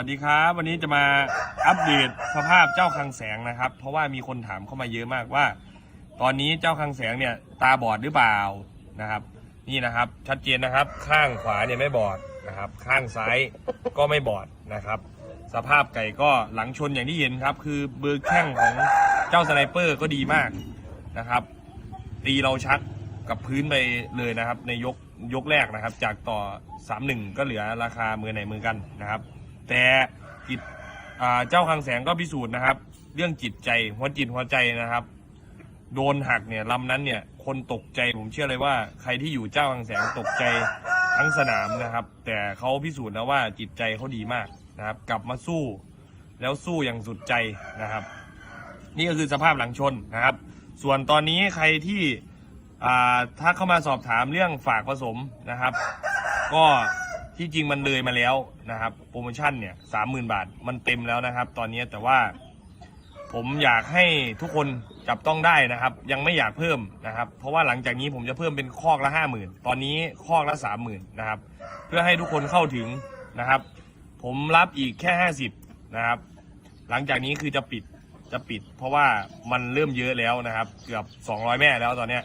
วัสดีครับ วันนี้จะมาอัปเดตสภาพเจ้าคังแสงนะครับ เพราะว่ามีคนถามเข้ามาเยอะมากว่า ตอนนี้เจ้าคังแสงเนี่ยตาบอดหรือเปล่านะครับ นี่นะครับ ชัดเจนนะครับ ข้างขวาเนี่ยไม่บอดนะครับ ข้างซ้ายก็ไม่บอดนะครับ สภาพไก่ก็หลังชนอย่างที่เห็นครับ คือเบอร์แข้งของเจ้าสไนเปอร์ก็ดีมากนะครับ ตีเราชัดกับพื้นไปเลยนะครับ ในยกยกแรกนะครับ จากต่อ 3-1 ก็เหลือราคามือไหนมือกันนะครับ แต่จิตอ่าเจ้าคังแสงก็พิสูจน์นะครับ เรื่องจิตใจหัวจิตหัวใจนะครับ โดนหักเนี่ยลำนั้นเนี่ย คนตกใจผมเชื่อเลยว่า ใครที่อยู่เจ้าคังแสงตกใจทั้งสนามนะครับ แต่เขาพิสูจน์นะว่าจิตใจเขาดีมากนะครับ กลับมาสู้ แล้วสู้อย่างสุดใจนะครับ นี่ก็คือสภาพหลังชนนะครับ ส่วนตอนนี้ใครที่ถ้าเข้ามาสอบถามเรื่องฝากผสมนะครับ ก็ ที่จริงมันเลยมาแล้วนะครับ โปรโมชั่นเนี่ยสามหมื่นบาทมันเต็มแล้วนะครับ ตอนนี้แต่ว่าผมอยากให้ทุกคนจับต้องได้นะครับ ยังไม่อยากเพิ่มนะครับ เพราะว่าหลังจากนี้ผมจะเพิ่มเป็นคอกละห้าหมื่นตอนนี้คอกละสามหมื่นนะครับ เพื่อให้ทุกคนเข้าถึงนะครับ ผมรับอีกแค่ห้าสิบนะครับ หลังจากนี้คือจะปิดจะปิด เพราะว่ามันเริ่มเยอะแล้วนะครับ เกือบสองร้อยแม่แล้วตอนเนี้ย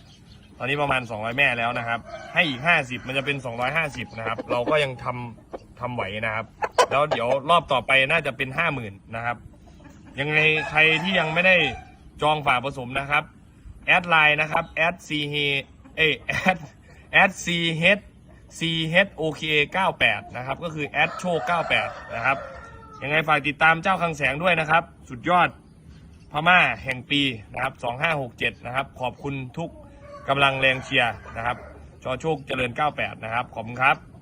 อนนี้ประมาณ 200 แม่แล้วนะครับ ให้อีก 50 มันจะเป็น 250 นะครับ เราก็ยังทำทำไหวนะครับ แล้วเดี๋ยวรอบต่อไปน่าจะเป็น 50,000 นะครับ ยังไงใครที่ยังไม่ได้จองฝากผสมนะครับ แอดไลน์นะครับ แอด c h เอแอดแอด c h c h o k 98นะครับ ก็คือแอดโชค98นะครับ ยังไงฝากติดตามเจ้าคังแสงด้วยนะครับ สุดยอดพม่าแห่งปีนะครับ2567นะครับ ขอบคุณทุก กำลังแรงเชียร์นะครับจอโชคเจริญ 98 นะครับ ขอบคุณครับ